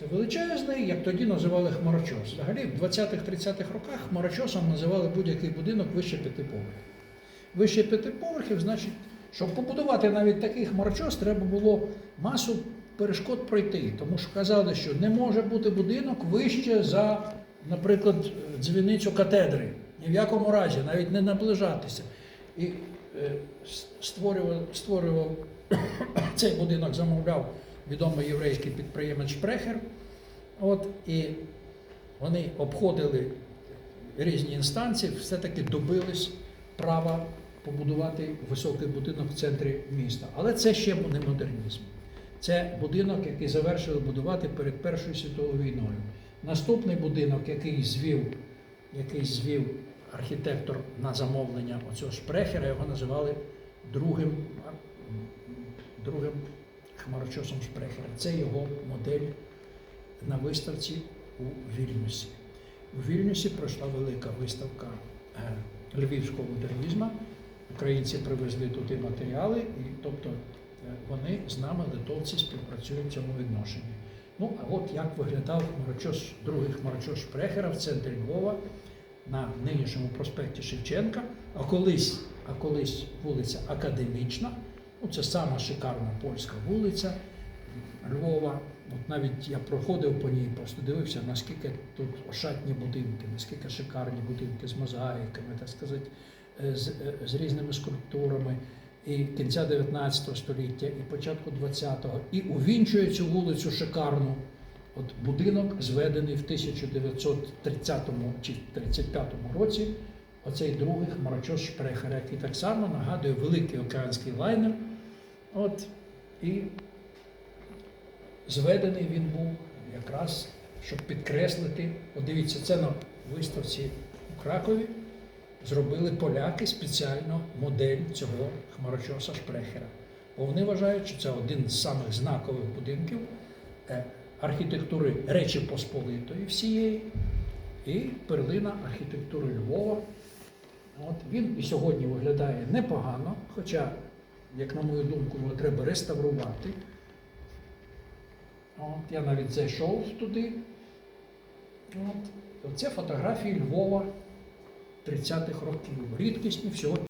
Це величезний, як тоді називали хмарочос. Взагалі в 20-30-х роках хмарочосом називали будь-який будинок вище п'яти поверхів. Вище п'яти поверхів, значить, щоб побудувати навіть такий хмарочос, треба було масу перешкод пройти. Тому що казали, що не може бути будинок вище за, наприклад, дзвіницю катедри. Ні в якому разі, навіть не наближатися. І е, створював, створював цей будинок, замовляв відомий єврейський підприємець Шпрехер. От, і вони обходили різні інстанції, все-таки добились права побудувати високий будинок в центрі міста. Але це ще не модернізм. Це будинок, який завершили будувати перед Першою світовою війною. Наступний будинок, який звів, який звів архітектор на замовлення оцього Шпрехера, його називали другим, другим хмарочосом Шпрехера. Це його модель на виставці у Вільнюсі. У Вільнюсі пройшла велика виставка е, львівського модернізму. Українці привезли туди матеріали, і тобто е, вони з нами, литовці, співпрацюють в цьому відношенні. Ну, а от як виглядав хмарочос, другий хмарочос Шпрехера в центрі Львова на нинішньому проспекті Шевченка, а колись, а колись вулиця Академічна, це сама шикарна польська вулиця Львова. От навіть я проходив по ній, просто дивився, наскільки тут ошатні будинки, наскільки шикарні будинки з мозаїками, так сказати, е, з, е, з різними скульптурами. І кінця 19 століття, і початку 20-го, і увінчує цю вулицю шикарну. От будинок зведений в 1930 чи 35 році. Оцей другий хмарочос Шпрехера, який так само нагадує великий океанський лайнер. От, і зведений він був якраз, щоб підкреслити. От дивіться, це на виставці у Кракові. Зробили поляки спеціально модель цього хмарочоса Шпрехера. Бо вони вважають, що це один з самих знакових будинків е, архітектури Речі Посполитої всієї і перлина архітектури Львова. От, він і сьогодні виглядає непогано, хоча, як на мою думку, його треба реставрувати. От, я навіть зайшов туди. От. Це фотографії Львова 30-х років. Рідкісні всього